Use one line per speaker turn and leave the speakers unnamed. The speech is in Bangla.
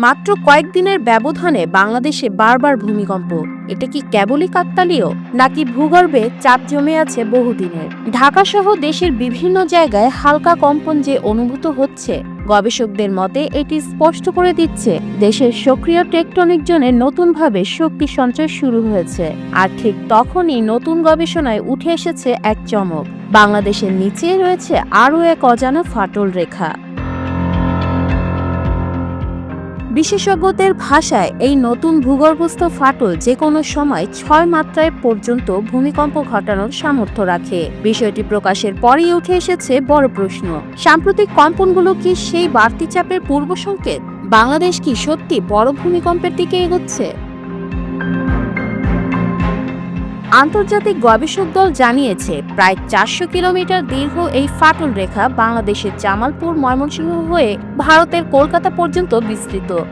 মাত্র কয়েকদিনের ব্যবধানে বাংলাদেশে বারবার ভূমিকম্প। এটা কি কেবলই কাকতালীয়, নাকি ভূগর্ভে চাপ জমে আছে বহুদিনের? ঢাকা সহ দেশের বিভিন্ন জায়গায় হালকা কম্পন যে অনুভূত হচ্ছে, গবেষকদের মতে এটি স্পষ্ট করে দিচ্ছে, দেশের সক্রিয় টেকটনিক জোনে নতুনভাবে শক্তি সঞ্চয় শুরু হয়েছে। আর ঠিক তখনই নতুন গবেষণায় উঠে এসেছে এক চমক। বাংলাদেশের নিচে রয়েছে আরও এক অজানা ফাটল রেখা। বিশেষজ্ঞদের ভাষায় এই নতুন ভূগর্ভস্থ ফাটল যে কোনো সময় ছয় মাত্রায় পর্যন্ত ভূমিকম্প ঘটানোর সামর্থ্য রাখে। বিষয়টি প্রকাশের পরেই উঠে এসেছে বড় প্রশ্ন। সাম্প্রতিক কম্পনগুলো কি সেই বাড়তি চাপের পূর্ব সংকেত? বাংলাদেশ কি সত্যি বড় ভূমিকম্পের দিকে এগোচ্ছে? আন্তর্জাতিক গবেষক দল জানিয়েছে, প্রায় চারশো কিলোমিটার দীর্ঘ এই ফাটল রেখা বাংলাদেশের জামালপুর, ময়মনসিংহ হয়ে ভারতের কলকাতা পর্যন্ত বিস্তৃত।